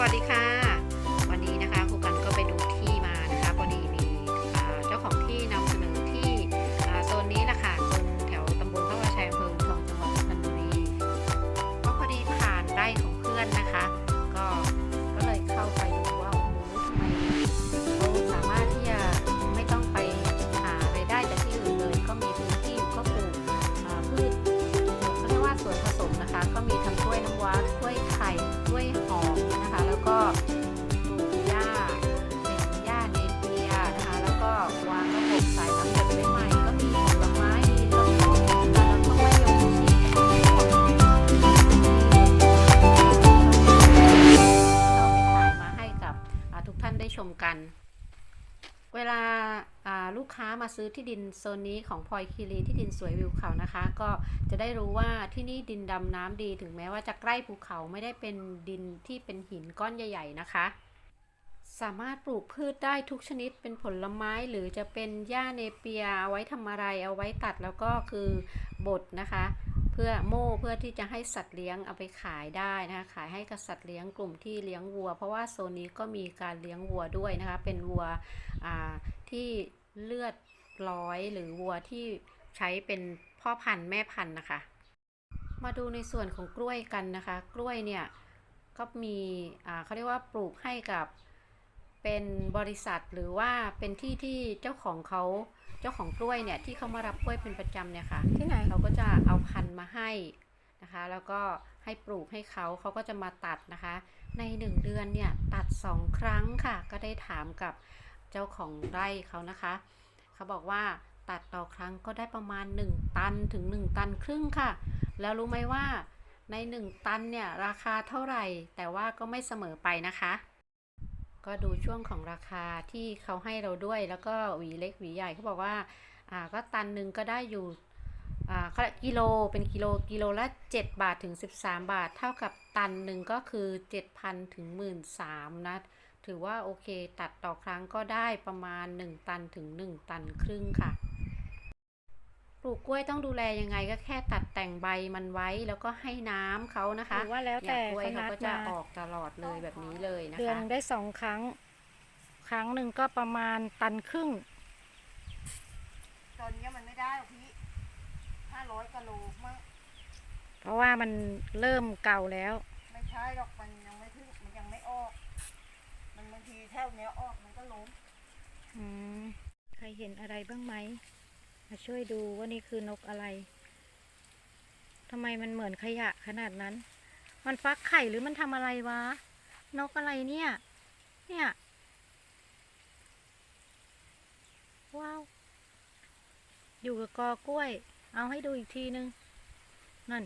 วัสดีค่ะ สายน้ำหยดใหม่ก็มีผลไม้มีต้นไม้แล้วก็มะยงชิดเราไปถ่ายมาให้กับทุกท่านได้ชมกัน เวลาลูกค้ามาซื้อที่ดินโซนนี้ของพลอยคีรีที่ดินสวยวิวเขานะคะ ก็จะได้รู้ว่าที่นี่ดินดำน้ำดีถึงแม้ว่าจะใกล้ภูเขาไม่ได้เป็นดินที่เป็นหินก้อนใหญ่ ๆ นะคะ สามารถปลูกพืชได้ทุกชนิดเป็นผลไม้หรือจะเป็นหญ้าเนเปียเอาไว้ทำอะไรเอาไว้ตัดแล้วก็คือบดนะคะ เพื่อโม่เพื่อที่จะให้สัตว์เลี้ยงเอาไปขายได้นะคะขายให้กับสัตว์เลี้ยงกลุ่มที่เลี้ยงวัว เพราะว่าโซนนี้ก็มีการเลี้ยงวัวด้วยนะคะ เป็นวัวที่เลือดร้อยหรือวัวที่ใช้เป็นพ่อพันธุ์แม่พันธุ์นะคะ มาดูในส่วนของกล้วยกันนะคะ กล้วยเนี่ยก็มีเขาเรียกว่าปลูกให้กับ เป็นบริษัทหรือว่าเป็นที่ที่เจ้าของเขาเจ้าของกล้วยเนี่ยที่เขามารับกล้วยเป็นประจำเนี่ยค่ะที่ไหน เขาก็จะเอาพันธุ์มาให้นะคะ แล้วก็ให้ปลูกให้เขาเขาก็จะมาตัดนะคะ ในหนึ่งเดือนเนี่ยตัดสองครั้งค่ะ ก็ได้ถามกับเจ้าของไร่เขานะคะ เขาบอกว่าตัดต่อครั้งก็ได้ประมาณ 1 ตันถึง 1 ตันครึ่งค่ะ แล้วรู้ไหมว่าใน 1 ตันเนี่ยราคาเท่าไหร่ แต่ว่าก็ไม่เสมอไปนะคะ ก็ดูช่วงของราคาที่เขาให้เราด้วย แล้วก็หวีเล็กหวีใหญ่เขาบอกว่าอ่าก็ตันหนึ่งก็ได้อยู่อ่าเขากิโลเป็นกิโลกิโลละ 7 บาทถึง 13 บาท เท่ากับตันหนึ่งก็คือ 7,000ถึง13,000นะถือว่าโอเคตัดต่อครั้งก็ได้ประมาณ 1 ตันถึง 1 ตันครึ่งค่ะ ปลูกกล้วยต้องดูแลยังไงก็แค่ตัดแต่งใบมันไว้แล้วก็ให้น้ำเขานะคะหรือว่าแล้วอย่าแต่งกล้วยขเขานาดก็จะมาออกตลอดเลยแบบนี้เลยนะเดือนหคะนึ่งได้สองครั้ง ครั้งหนึ่งก็ประมาณตันครึ่งตอนนี้มันไม่ได้หรอกพี่ห้าร้อยกิโลมั้งเพราะว่ามันเริ่มเก่าแล้ว ไม่ใช่หรอกมันยังไม่ถึงมันยังไม่ออก มันบางทีแถวเนี้ยออกมันก็ล้มอืมใครเห็นอะไรบ้างไหม มาช่วยดูว่านี่คือนกอะไรทำไมมันเหมือนขยะขนาดนั้น มันฟักไข่หรือมันทำอะไรวะ นกอะไรเนี่ย เนี่ย ว้าว อยู่กับกอกล้วย เอาให้ดูอีกทีนึง นั่น